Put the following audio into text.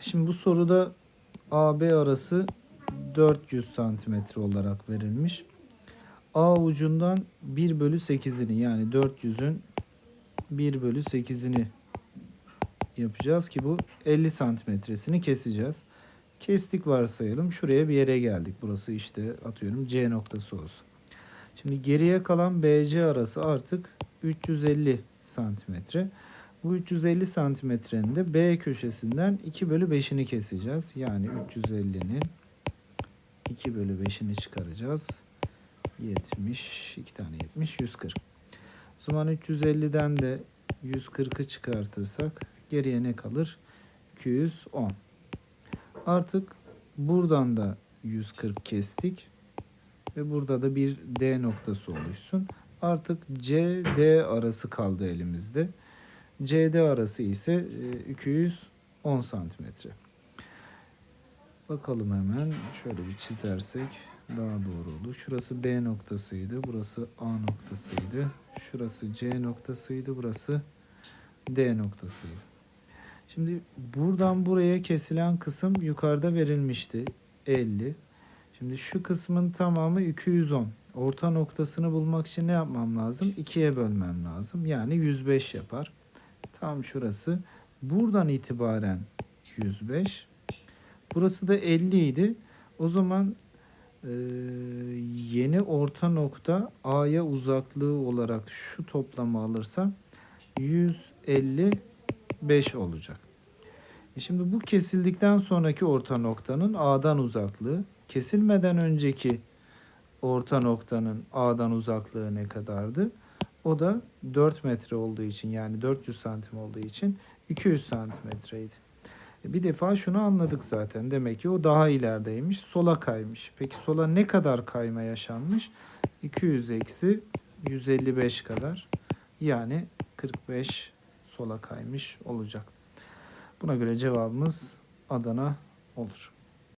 Şimdi bu soruda AB arası 400 santimetre olarak verilmiş. A ucundan 1 bölü 8'ini yani 400'ün 1 bölü 8'ini yapacağız ki bu 50 santimetresini keseceğiz. Kestik varsayalım. Şuraya bir yere geldik. Burası işte atıyorum C noktası olsun. Şimdi geriye kalan BC arası artık 350 santimetre. Bu 350 santimetrenin de B köşesinden 2 bölü 5'ini keseceğiz. Yani 350'nin 2 bölü 5'ini çıkaracağız. 70, 2 tane 70, 140. O zaman 350'den de 140'ı çıkartırsak geriye ne kalır? 210. Artık buradan da 140 kestik. Ve burada da bir D noktası oluşsun. Artık CD arası kaldı elimizde. CD arası ise e, 210 santimetre. Bakalım hemen şöyle bir çizersek daha doğru olur. Şurası B noktasıydı. Burası A noktasıydı. Şurası C noktasıydı. Burası D noktasıydı. Şimdi buradan buraya kesilen kısım yukarıda verilmişti. 50. Şimdi şu kısmın tamamı 210. Orta noktasını bulmak için ne yapmam lazım? 2'ye bölmem lazım. Yani 105 yapar. Tam şurası. Buradan itibaren 105. Burası da 50 idi. O zaman e, yeni orta nokta A'ya uzaklığı olarak şu toplamı alırsam 155 olacak. E şimdi bu kesildikten sonraki orta noktanın A'dan uzaklığı, kesilmeden önceki orta noktanın A'dan uzaklığı ne kadardı? O da 4 metre olduğu için yani 400 santim olduğu için 200 santimetreydi. E Bir defa şunu anladık zaten. Demek ki o daha ilerideymiş. Sola kaymış. Peki sola ne kadar kayma yaşanmış? 200 eksi 155 kadar. Yani 45 sola kaymış olacak. Buna göre cevabımız Adana olur.